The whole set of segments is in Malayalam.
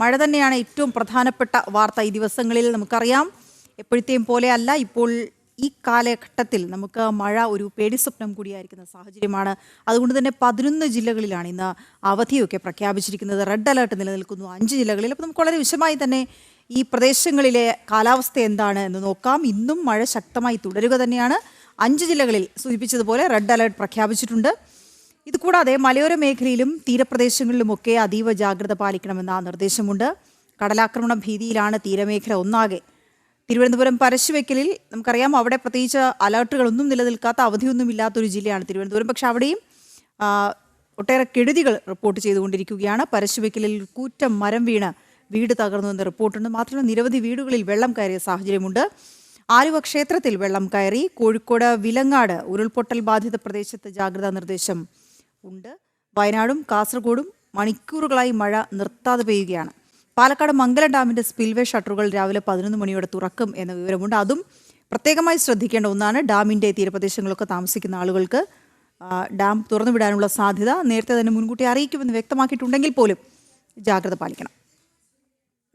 മഴ തന്നെയാണ് ഏറ്റവും പ്രധാനപ്പെട്ട വാർത്ത ഈ ദിവസങ്ങളിൽ നമുക്കറിയാം. എപ്പോഴത്തെയും പോലെയല്ല ഇപ്പോൾ ഈ കാലഘട്ടത്തിൽ നമുക്ക് മഴ ഒരു പേടിസ്വപ്നം കൂടിയായിരിക്കുന്ന സാഹചര്യമാണ്. അതുകൊണ്ട് തന്നെ പതിനൊന്ന് ജില്ലകളിലാണ് ഇന്ന് അവധിയൊക്കെ പ്രഖ്യാപിച്ചിരിക്കുന്നത്. റെഡ് അലേർട്ട് നിലനിൽക്കുന്നു. അഞ്ച് ജില്ലകളിൽ. അപ്പോൾ നമുക്ക് വളരെ വിശദമായി തന്നെ ഈ പ്രദേശങ്ങളിലെ കാലാവസ്ഥ എന്താണ് എന്ന് നോക്കാം. ഇന്നും മഴ ശക്തമായി തുടരുക തന്നെയാണ്. അഞ്ച് ജില്ലകളിൽ സൂചിപ്പിച്ചതുപോലെ റെഡ് അലേർട്ട് പ്രഖ്യാപിച്ചിട്ടുണ്ട്. ഇതുകൂടാതെ മലയോര മേഖലയിലും തീരപ്രദേശങ്ങളിലുമൊക്കെ അതീവ ജാഗ്രത പാലിക്കണമെന്ന നിർദ്ദേശമുണ്ട്. കടലാക്രമണ ഭീതിയിലാണ് തീരമേഖല ഒന്നാകെ. തിരുവനന്തപുരം പരശുവെക്കലിൽ നമുക്കറിയാം അവിടെ പ്രത്യേകിച്ച് അലർട്ടുകളൊന്നും നിലനിൽക്കാത്ത അവധിയൊന്നും ഇല്ലാത്തൊരു ജില്ലയാണ് തിരുവനന്തപുരം. പക്ഷെ അവിടെയും ഒട്ടേറെ കെടുതികൾ റിപ്പോർട്ട് ചെയ്തുകൊണ്ടിരിക്കുകയാണ്. പരശുവെക്കലിൽ കൂറ്റം മരം വീണ് വീട് തകർന്നു എന്ന റിപ്പോർട്ടുണ്ട്. മാത്രമല്ല നിരവധി വീടുകളിൽ വെള്ളം കയറിയ സാഹചര്യമുണ്ട്. ആലുവ ക്ഷേത്രത്തിൽ വെള്ളം കയറി. കോഴിക്കോട് വിലങ്ങാട് ഉരുൾപൊട്ടൽ ബാധിത പ്രദേശത്ത് ജാഗ്രതാ നിർദ്ദേശം ഉണ്ട്. വയനാടും കാസർഗോഡും മണിക്കൂറുകളായി മഴ നിർത്താതെ പെയ്യുകയാണ്. പാലക്കാട് മംഗലം ഡാമിന്റെ സ്പിൽവേ ഷട്ടറുകൾ രാവിലെ പതിനൊന്ന് മണിയോടെ തുറക്കും എന്ന വിവരമുണ്ട്. അതും പ്രത്യേകമായി ശ്രദ്ധിക്കേണ്ട ഒന്നാണ് ഡാമിന്റെ തീരപ്രദേശങ്ങളൊക്കെ താമസിക്കുന്ന ആളുകൾക്ക് ഡാം തുറന്നുവിടാനുള്ള സാധ്യത നേരത്തെ തന്നെ മുൻകൂട്ടി അറിയിക്കുമെന്ന് വ്യക്തമാക്കിയിട്ടുണ്ടെങ്കിൽ പോലും ജാഗ്രത പാലിക്കണം.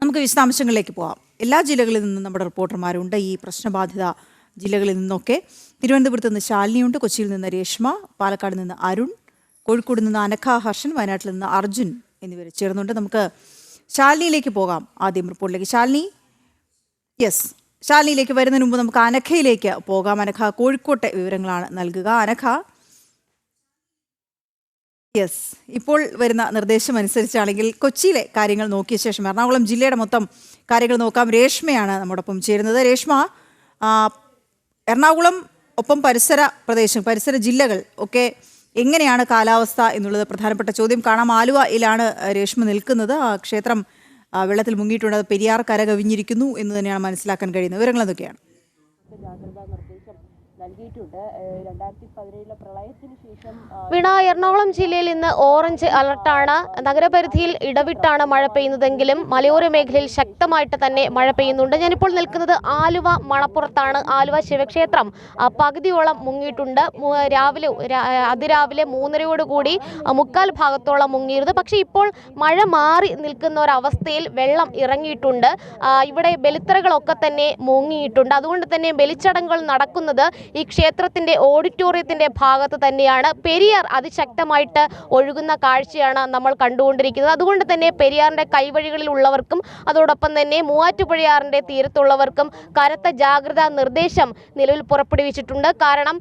നമുക്ക് വിശദാംശങ്ങളിലേക്ക് പോകാം എല്ലാ ജില്ലകളിൽ നിന്നും നമ്മുടെ റിപ്പോർട്ടർമാരുണ്ട്. ഈ പ്രശ്നബാധിത ജില്ലകളിൽ നിന്നൊക്കെ. തിരുവനന്തപുരത്ത് നിന്ന് ശാലിനിയുണ്ട്. കൊച്ചിയിൽ നിന്ന് രേഷ്മ. പാലക്കാട് നിന്ന് അരുൺ. കോഴിക്കോട് നിന്ന് അനഖ ഹർഷൻ വയനാട്ടിൽ നിന്ന് അർജുൻ എന്നിവർ ചേർന്നുണ്ട്. നമുക്ക് ശാലിനിയിലേക്ക് പോകാം ആദ്യം റിപ്പോർട്ടിലേക്ക്. ശാലിനി? യെസ് ശാലിനിയിലേക്ക് വരുന്നതിന് മുമ്പ് നമുക്ക് അനഖയിലേക്ക് പോകാം. അനഖ കോഴിക്കോട്ടെ വിവരങ്ങളാണ് നൽകുക. അനഖ യെസ് ഇപ്പോൾ വരുന്ന നിർദ്ദേശം അനുസരിച്ചാണെങ്കിൽ കൊച്ചിയിലെ കാര്യങ്ങൾ നോക്കിയ ശേഷം എറണാകുളം ജില്ലയുടെ മൊത്തം കാര്യങ്ങൾ നോക്കാം. രേഷ്മയാണ് നമ്മോടൊപ്പം ചേരുന്നത്. രേഷ്മ എറണാകുളം ഒപ്പം പരിസര പ്രദേശം പരിസര ജില്ലകൾ ഒക്കെ എങ്ങനെയാണ് കാലാവസ്ഥ എന്നുള്ളത് പ്രധാനപ്പെട്ട ചോദ്യം. കാണാം. ആലുവയിലാണ് രേഷ്മ നിൽക്കുന്നത്. ആ ക്ഷേത്രം വെള്ളത്തിൽ മുങ്ങിയിട്ടുണ്ട്. അത് പെരിയാർ കര കവിഞ്ഞിരിക്കുന്നു എന്ന് തന്നെയാണ് മനസ്സിലാക്കാൻ കഴിയുന്നത്. വിവരങ്ങൾ എന്തൊക്കെയാണ്? നൽകിയിട്ടുണ്ട്. ശേഷം വീണ എറണാകുളം ജില്ലയിൽ ഇന്ന് ഓറഞ്ച് അലർട്ടാണ്. നഗരപരിധിയിൽ ഇടവിട്ടാണ് മഴ പെയ്യുന്നതെങ്കിലും മലയോര മേഖലയിൽ ശക്തമായിട്ട് തന്നെ മഴ പെയ്യുന്നുണ്ട്. ഞാനിപ്പോൾ നിൽക്കുന്നത് ആലുവ മണപ്പുറത്താണ്. ആലുവ ശിവക്ഷേത്രം പകുതിയോളം മുങ്ങിയിട്ടുണ്ട്. രാവിലെ അതിരാവിലെ മൂന്നരയോടുകൂടി മുക്കാൽ ഭാഗത്തോളം മുങ്ങിയിരുന്നു. പക്ഷേ ഇപ്പോൾ മഴ മാറി നിൽക്കുന്ന ഒരവസ്ഥയിൽ വെള്ളം ഇറങ്ങിയിട്ടുണ്ട്. ഇവിടെ ബലിത്തറകളൊക്കെ തന്നെ മുങ്ങിയിട്ടുണ്ട്. അതുകൊണ്ട് തന്നെ ബലിച്ചടങ്ങുകൾ നടക്കുന്നത് ഈ ക്ഷേത്രത്തിന്റെ ഓഡിറ്റോറിയത്തിന്റെ ഭാഗത്ത് തന്നെയാണ് പെരിയാർ അതിശക്തമായിട്ട് ഒഴുകുന്ന കാഴ്ചയാണ് നമ്മൾ കണ്ടുകൊണ്ടിരിക്കുന്നത്. അതുകൊണ്ട് തന്നെ പെരിയാറിന്റെ കൈവഴികളിൽ ഉള്ളവർക്കും അതോടൊപ്പം തന്നെ മൂവാറ്റുപുഴയാറിന്റെ തീരത്തുള്ളവർക്കും കനത്ത ജാഗ്രതാ നിർദ്ദേശം നിലവിൽ പുറപ്പെടുവിച്ചിട്ടുണ്ട്. കാരണം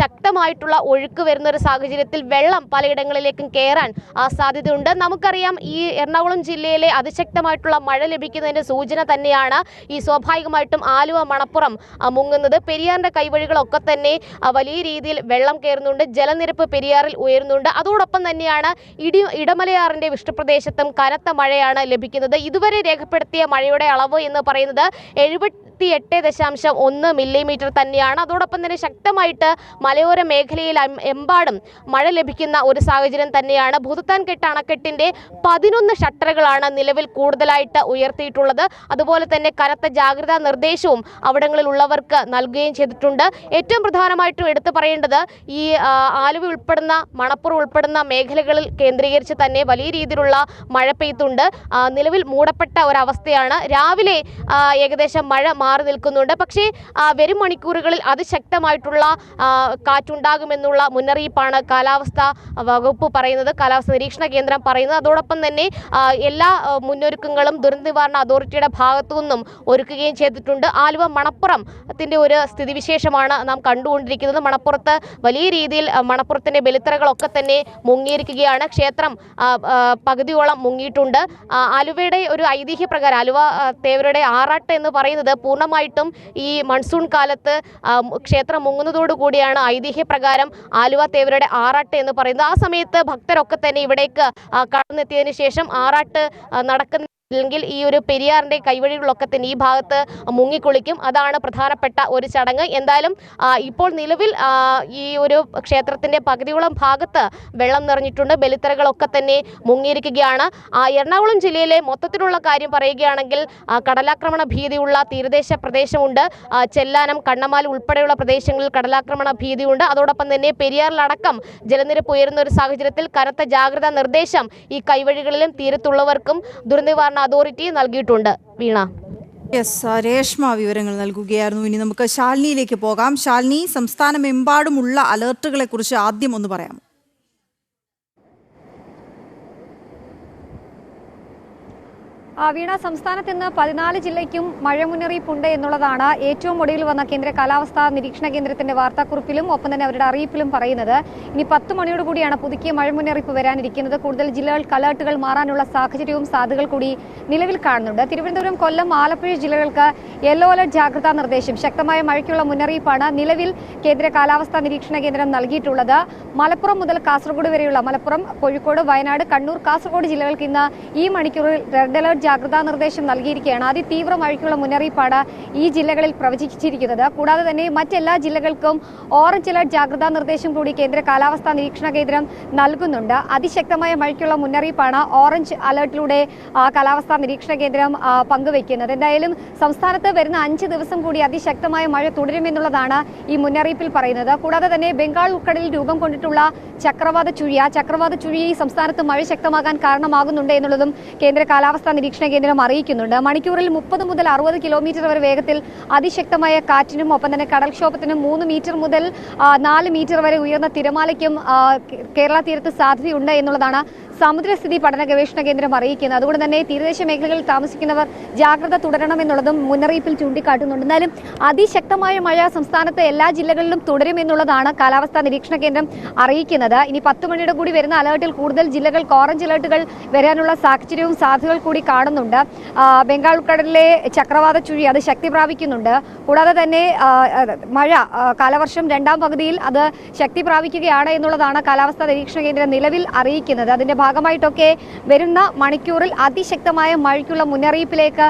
ശക്തമായിട്ടുള്ള ഒഴുക്ക് വരുന്ന ഒരു സാഹചര്യത്തിൽ വെള്ളം പലയിടങ്ങളിലേക്കും കയറാൻ സാധ്യതയുണ്ട്. നമുക്കറിയാം ഈ എറണാകുളം ജില്ലയിലെ അതിശക്തമായിട്ടുള്ള മഴ ലഭിക്കുന്നതിന്റെ സൂചന തന്നെയാണ് ഈ സ്വാഭാവികമായിട്ടും ആലുവ മണപ്പുറം മുങ്ങുന്നത്. പെരിയാറിന്റെ കൈവഴികളൊക്കെ തന്നെ വലിയ രീതിയിൽ വെള്ളം കയറുന്നുണ്ട് ജലനിരപ്പ് പെരിയാറിൽ ഉയരുന്നുണ്ട്. അതോടൊപ്പം തന്നെയാണ് ഇടി ഇടമലയാറിന്റെ വിഷ്ണുപ്രദേശത്തും കനത്ത മഴയാണ് ലഭിക്കുന്നത്. ഇതുവരെ രേഖപ്പെടുത്തിയ മഴയുടെ അളവ് എന്ന് പറയുന്നത് എഴുപത്തി എട്ട് ദശാംശം ഒന്ന് മില്ലിമീറ്റർ തന്നെയാണ്. അതോടൊപ്പം തന്നെ ശക്തമായിട്ട് മലയോര മേഖലയിൽ എമ്പാടും മഴ ലഭിക്കുന്ന ഒരു സാഹചര്യം തന്നെയാണ്. ഭൂതത്താൻ കെട്ട് അണക്കെട്ടിന്റെ പതിനൊന്ന് ഷട്ടറുകളാണ് നിലവിൽ കൂടുതലായിട്ട് ഉയർത്തിയിട്ടുള്ളത്. അതുപോലെ തന്നെ കനത്ത ജാഗ്രതാ നിർദ്ദേശവും അവിടങ്ങളിൽ ഉള്ളവർക്ക് നൽകുകയും ചെയ്തിട്ടുണ്ട്. ഏറ്റവും പ്രധാനമായിട്ടും എടുത്തു പറയേണ്ടത് ഈ ആലുവ ഉൾപ്പെടുന്ന മണപ്പുറം ഉൾപ്പെടുന്ന മേഖലകളിൽ കേന്ദ്രീകരിച്ച് തന്നെ വലിയ രീതിയിലുള്ള മഴ പെയ്ത്തുണ്ട് നിലവിൽ മൂടപ്പെട്ട ഒരവസ്ഥയാണ്. രാവിലെ ഏകദേശം മഴ മാറി നിൽക്കുന്നുണ്ട്. പക്ഷേ വരും മണിക്കൂറുകളിൽ അതിശക്തമായിട്ടുള്ള കാറ്റുണ്ടാകുമെന്നുള്ള മുന്നറിയിപ്പാണ് കാലാവസ്ഥ വകുപ്പ് പറയുന്നത് കാലാവസ്ഥ നിരീക്ഷണ കേന്ദ്രം പറയുന്നത്. അതോടൊപ്പം തന്നെ എല്ലാ മുന്നൊരുക്കങ്ങളും ദുരന്ത നിവാരണ അതോറിറ്റിയുടെ ഭാഗത്തു നിന്നും ഒരുക്കുകയും ചെയ്തിട്ടുണ്ട്. ആലുവ മണപ്പുറത്തിന്റെ ഒരു സ്ഥിതിവിശേഷമാണ് നാം കണ്ടുകൊണ്ടിരിക്കുന്നത് മണപ്പുറത്ത് വലിയ രീതിയിൽ മണപ്പുറത്തിന്റെ ബലിത്തറകളൊക്കെ തന്നെ മുങ്ങിയിരിക്കുകയാണ്. ക്ഷേത്രം പകുതിയോളം മുങ്ങിയിട്ടുണ്ട്. ആലുവയുടെ ഒരു ഐതിഹ്യ പ്രകാരം ആലുവ തേവരുടെ ആറാട്ട് എന്ന് പറയുന്നത് പൂർണമായിട്ടും ഈ മൺസൂൺ കാലത്ത് ക്ഷേത്രം മുങ്ങുന്നതോടുകൂടിയാണ് ഐതിഹ്യ പ്രകാരം ആലുവ തേവരുടെ ആറാട്ട് എന്ന് പറയുന്നത്. ആ സമയത്ത് ഭക്തരൊക്കെ തന്നെ ഇവിടേക്ക് കടന്നെത്തിയതിന് ശേഷം ആറാട്ട് നടക്കുന്ന അല്ലെങ്കിൽ ഈ ഒരു പെരിയാറിന്റെ കൈവഴികളൊക്കെ തന്നെ ഈ ഭാഗത്ത് മുങ്ങിക്കുളിക്കും. അതാണ് പ്രധാനപ്പെട്ട ഒരു ചടങ്ങ്. എന്തായാലും ഇപ്പോൾ നിലവിൽ ഈ ഒരു ക്ഷേത്രത്തിന്റെ പകുതിയോളം ഭാഗത്ത് വെള്ളം നിറഞ്ഞിട്ടുണ്ട്. ബലിത്തറകളൊക്കെ തന്നെ മുങ്ങിയിരിക്കുകയാണ്. എറണാകുളം ജില്ലയിലെ മൊത്തത്തിലുള്ള കാര്യം പറയുകയാണെങ്കിൽ കടലാക്രമണ ഭീതിയുള്ള തീരദേശ പ്രദേശമുണ്ട്. ചെല്ലാനം കണ്ണമാൽ ഉൾപ്പെടെയുള്ള പ്രദേശങ്ങളിൽ കടലാക്രമണ ഭീതിയുണ്ട്. അതോടൊപ്പം തന്നെ പെരിയാറിലടക്കം ജലനിരപ്പ് ഉയരുന്ന ഒരു സാഹചര്യത്തിൽ കനത്ത ജാഗ്രതാ നിർദ്ദേശം ഈ കൈവഴികളിലും തീരത്തുള്ളവർക്കും ദുരന്തനിവാരണ അതോറിറ്റി നൽകിയിട്ടുണ്ട്. വീണ. യെസ് രേഷ്മ വിവരങ്ങൾ നൽകുകയായിരുന്നു. ഇനി നമുക്ക് ശാലിനിയിലേക്ക് പോകാം. ശാലിനി സംസ്ഥാനമെമ്പാടുമുള്ള അലർട്ടുകളെ കുറിച്ച് ആദ്യം ഒന്ന് പറയാമോ? വീണ സംസ്ഥാനത്ത് ഇന്ന് പതിനാല് ജില്ലയ്ക്കും മഴ മുന്നറിയിപ്പുണ്ട് എന്നുള്ളതാണ് ഏറ്റവും ഒടുവിൽ വന്ന കേന്ദ്ര കാലാവസ്ഥാ നിരീക്ഷണ കേന്ദ്രത്തിന്റെ വാർത്താക്കുറിപ്പിലും ഒപ്പം തന്നെ അവരുടെ അറിയിപ്പിലും പറയുന്നത്. ഇനി പത്ത് മണിയോട് കൂടിയാണ് പുതുക്കിയ മഴ മുന്നറിയിപ്പ് വരാനിരിക്കുന്നത്. കൂടുതൽ ജില്ലകൾക്ക് അലേർട്ടുകൾ മാറാനുള്ള സാഹചര്യവും സാധ്യതകൾ കൂടി നിലവിൽ കാണുന്നുണ്ട്. തിരുവനന്തപുരം കൊല്ലം ആലപ്പുഴ ജില്ലകൾക്ക് യെല്ലോ അലർട്ട് ജാഗ്രതാ നിർദ്ദേശം. ശക്തമായ മഴയ്ക്കുള്ള മുന്നറിയിപ്പാണ് നിലവിൽ കേന്ദ്ര കാലാവസ്ഥാ നിരീക്ഷണ കേന്ദ്രം നൽകിയിട്ടുള്ളത്. മലപ്പുറം മുതൽ കാസർഗോഡ് വരെയുള്ള മലപ്പുറം കോഴിക്കോട് വയനാട് കണ്ണൂർ കാസർഗോഡ് ജില്ലകൾക്ക് ഇന്ന് ഈ മണിക്കൂറിൽ റെഡ് അലർട്ട് ജാഗ്രതാ നിർദ്ദേശം നൽകിയിരിക്കുകയാണ്. അതിതീവ്ര മഴയ്ക്കുള്ള മുന്നറിയിപ്പാണ് ഈ ജില്ലകളിൽ പ്രവചിച്ചിരിക്കുന്നത്. കൂടാതെ തന്നെ മറ്റെല്ലാ ജില്ലകൾക്കും ഓറഞ്ച് അലർട്ട് ജാഗ്രതാ നിർദ്ദേശം കൂടി കേന്ദ്ര കാലാവസ്ഥാ നിരീക്ഷണ കേന്ദ്രം നൽകുന്നുണ്ട്. അതിശക്തമായ മഴയ്ക്കുള്ള മുന്നറിയിപ്പാണ് ഓറഞ്ച് അലർട്ടിലൂടെ കാലാവസ്ഥാ നിരീക്ഷണ കേന്ദ്രം പങ്കുവയ്ക്കുന്നത്. എന്തായാലും സംസ്ഥാനത്ത് വരുന്ന അഞ്ച് ദിവസം കൂടി അതിശക്തമായ മഴ തുടരുമെന്നുള്ളതാണ് ഈ മുന്നറിയിപ്പിൽ പറയുന്നത്. കൂടാതെ തന്നെ ബംഗാൾ ഉൾക്കടലിൽ രൂപം കൊണ്ടിട്ടുള്ള ചക്രവാത ചുഴി ആ ചക്രവാത ചുഴി സംസ്ഥാനത്ത് മഴ ശക്തമാകാൻ കാരണമാകുന്നുണ്ട് എന്നുള്ളതും കേന്ദ്ര കാലാവസ്ഥാ നിരീക്ഷണ കേന്ദ്രം അറിയിക്കുന്നുണ്ട്. മണിക്കൂറിൽ മുപ്പത് മുതൽ അറുപത് കിലോമീറ്റർ വരെ വേഗത്തിൽ അതിശക്തമായ കാറ്റിനും ഒപ്പം തന്നെ കടൽക്ഷോഭത്തിനും മൂന്ന് മീറ്റർ മുതൽ നാല് മീറ്റർ വരെ ഉയർന്ന തിരമാലയ്ക്കും കേരള തീരത്ത് സാധ്യതയുണ്ട് എന്നുള്ളതാണ് സമുദ്രസ്ഥിതി പഠന ഗവേഷണ കേന്ദ്രം അറിയിക്കുന്നത്. അതുകൊണ്ട് തന്നെ തീരദേശ മേഖലകളിൽ താമസിക്കുന്നവർ ജാഗ്രത തുടരണമെന്നുള്ളതും മുന്നറിയിപ്പിൽ ചൂണ്ടിക്കാട്ടുന്നുണ്ട്. എന്നാലും അതിശക്തമായ മഴ സംസ്ഥാനത്ത് എല്ലാ ജില്ലകളിലും തുടരുമെന്നുള്ളതാണ് കാലാവസ്ഥാ നിരീക്ഷണ കേന്ദ്രം അറിയിക്കുന്നത്. ഇനി പത്ത് മണിയുടെ കൂടി വരുന്ന അലേർട്ടിൽ കൂടുതൽ ജില്ലകൾക്ക് ഓറഞ്ച് അലേർട്ടുകൾ വരാനുള്ള സാഹചര്യവും സാധ്യതകൾ കൂടി കാണുന്നുണ്ട്. ബംഗാൾ ഉൾക്കടലിലെ ചക്രവാത ചുഴി അത് ശക്തി പ്രാപിക്കുന്നുണ്ട്. കൂടാതെ തന്നെ മഴ കാലവർഷം രണ്ടാം പകുതിയിൽ അത് ശക്തി പ്രാപിക്കുകയാണ് എന്നുള്ളതാണ് കാലാവസ്ഥാ നിരീക്ഷണ കേന്ദ്രം നിലവിൽ അറിയിക്കുന്നത്. അതിന്റെ ഭാഗമായിട്ടൊക്കെ വരുന്ന മണിക്കൂറിൽ അതിശക്തമായ മഴയ്ക്കുള്ള മുന്നറിയിപ്പിലേക്ക്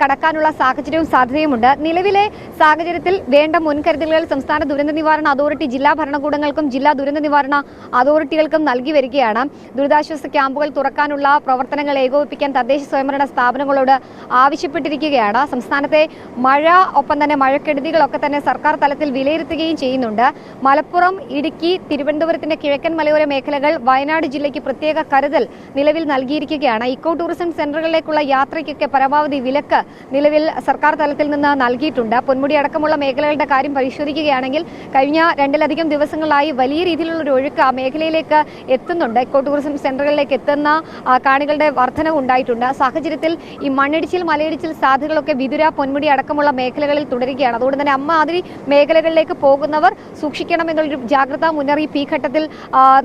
കടക്കാനുള്ള സാഹചര്യവും സാധ്യതയുമുണ്ട്. നിലവിലെ സാഹചര്യത്തിൽ വേണ്ട മുൻകരുതലുകൾ സംസ്ഥാന ദുരന്ത നിവാരണ അതോറിറ്റി ജില്ലാ ഭരണകൂടങ്ങൾക്കും ജില്ലാ ദുരന്ത നിവാരണ അതോറിറ്റികൾക്കും നൽകി വരികയാണ് ദുരിതാശ്വാസ ക്യാമ്പുകൾ തുറക്കാനുള്ള പ്രവർത്തനങ്ങൾ ഏകോപിപ്പിക്കാൻ തദ്ദേശ സ്വയംഭരണ സ്ഥാപനങ്ങളോട് ആവശ്യപ്പെട്ടിരിക്കുകയാണ്. സംസ്ഥാനത്തെ മഴ ഒപ്പം തന്നെ മഴക്കെടുതികളൊക്കെ തന്നെ സർക്കാർ തലത്തിൽ വിലയിരുത്തുകയും ചെയ്യുന്നുണ്ട്. മലപ്പുറം ഇടുക്കി തിരുവനന്തപുരത്തിന്റെ കിഴക്കൻ മലയോര മേഖലകൾ വയനാട് ജില്ലയ്ക്ക് പ്രത്യേക കരുതൽ നിലവിൽ നൽകിയിരിക്കുകയാണ്. ഇക്കോ ടൂറിസം സെന്ററുകളിലേക്കുള്ള യാത്രയ്ക്കൊക്കെ പരമാവധി വിലക്ക് നിലവിൽ സർക്കാർ തലത്തിൽ നിന്ന് നൽകിയിട്ടുണ്ട്. പൊന്മുടി അടക്കമുള്ള മേഖലകളുടെ കാര്യം പരിശോധിക്കുകയാണെങ്കിൽ കഴിഞ്ഞ രണ്ടിലധികം ദിവസങ്ങളായി വലിയ രീതിയിലുള്ള ഒരു ഒഴുക്ക് ആ മേഖലയിലേക്ക് എത്തുന്നുണ്ട്. ഇക്കോ ടൂറിസം സെന്ററുകളിലേക്ക് എത്തുന്ന കാണികളുടെ വർധനവ് ഉണ്ടായിട്ടുണ്ട്. സാഹചര്യത്തിൽ ഈ മണ്ണിടിച്ചിൽ മലയിടിച്ചിൽ സാധ്യതകളൊക്കെ വിതുര പൊന്മുടി അടക്കമുള്ള മേഖലകളിൽ തുടരുകയാണ്. അതുകൊണ്ട് തന്നെ അമ്മാതിരി മേഖലകളിലേക്ക് പോകുന്നവർ സൂക്ഷിക്കണം എന്നുള്ളൊരു ജാഗ്രതാ മുന്നറിയിപ്പ് ഈ ഘട്ടത്തിൽ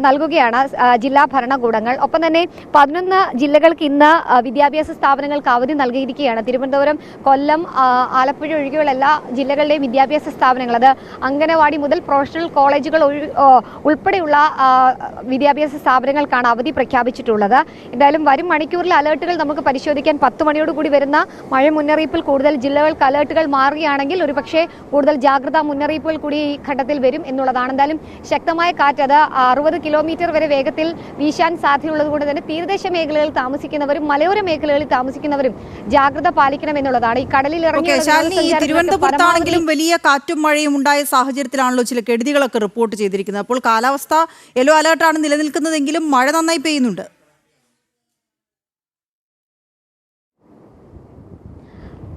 നൽകുകയാണ് ജില്ലാ ഭരണകൂടങ്ങൾ. ഒപ്പം തന്നെ പതിനൊന്ന് ജില്ലകൾക്ക് ഇന്ന് വിദ്യാഭ്യാസ സ്ഥാപനങ്ങൾക്ക് അവധി നൽകിയിരിക്കുകയാണ്. തിരുവനന്തപുരം കൊല്ലം ആലപ്പുഴ ഒഴികെയുള്ള എല്ലാ ജില്ലകളിലെയും വിദ്യാഭ്യാസ സ്ഥാപനങ്ങൾ. അത് അംഗനവാടി മുതൽ പ്രൊഫഷണൽ കോളേജുകൾ ഉൾപ്പെടെയുള്ള വിദ്യാഭ്യാസ സ്ഥാപനങ്ങൾക്കാണ് അവധി പ്രഖ്യാപിച്ചിട്ടുള്ളത്. എന്തായാലും വരും മണിക്കൂറിലെ അലേർട്ടുകൾ നമുക്ക് പരിശോധിക്കാൻ പത്ത് മണിയോട് കൂടി വരുന്ന മഴ മുന്നറിയിപ്പിൽ കൂടുതൽ ജില്ലകൾക്ക് അലേർട്ടുകൾ മാറുകയാണെങ്കിൽ ഒരുപക്ഷെ കൂടുതൽ ജാഗ്രതാ മുന്നറിയിപ്പുകൾ കൂടി ഈ ഘട്ടത്തിൽ വരും എന്നുള്ളതാണ്. എന്തായാലും ശക്തമായ കാറ്റ് അത് അറുപത് കിലോമീറ്റർ വരെ വേഗത്തിൽ വീശാൻ സാധ്യതയുള്ളത് കൊണ്ട് തന്നെ തീരദേശ മേഖലകളിൽ താമസിക്കുന്നവരും മലയോര മേഖലകളിൽ താമസിക്കുന്നവരും ജാഗ്രത പാലിക്കണം എന്നുള്ളതാണ്. ഈ കടലിൽ ഇറങ്ങി തിരുവനന്തപുരത്താണെങ്കിലും വലിയ കാറ്റും മഴയും ഉണ്ടായ സാഹചര്യത്തിലാണല്ലോ ചില കെടുതികളൊക്കെ റിപ്പോർട്ട് ചെയ്തിരിക്കുന്നത്. അപ്പോൾ കാലാവസ്ഥ യെല്ലോ അലേർട്ടാണ് നിലനിൽക്കുന്നതെങ്കിലും മഴ നന്നായി പെയ്യുന്നുണ്ട്.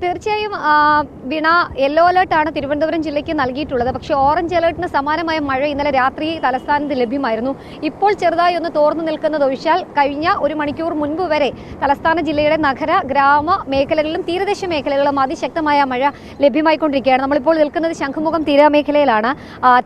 തീർച്ചയായും വിണ യെല്ലോ അലേർട്ടാണ് തിരുവനന്തപുരം ജില്ലയ്ക്ക് നൽകിയിട്ടുള്ളത്. പക്ഷേ ഓറഞ്ച് അലേർട്ടിന് സമാനമായ മഴ ഇന്നലെ രാത്രി തലസ്ഥാനത്ത് ലഭ്യമായിരുന്നു. ഇപ്പോൾ ചെറുതായി ഒന്ന് തോർന്നു നിൽക്കുന്നത് ഒഴിച്ചാൽ കഴിഞ്ഞ ഒരു മണിക്കൂർ മുൻപ് വരെ തലസ്ഥാന ജില്ലയുടെ നഗര ഗ്രാമ മേഖലകളിലും തീരദേശ മേഖലകളിലും അതിശക്തമായ മഴ ലഭ്യമായിക്കൊണ്ടിരിക്കുകയാണ്. നമ്മളിപ്പോൾ നിൽക്കുന്നത് ശംഖുമുഖം തീരമേഖലയിലാണ്.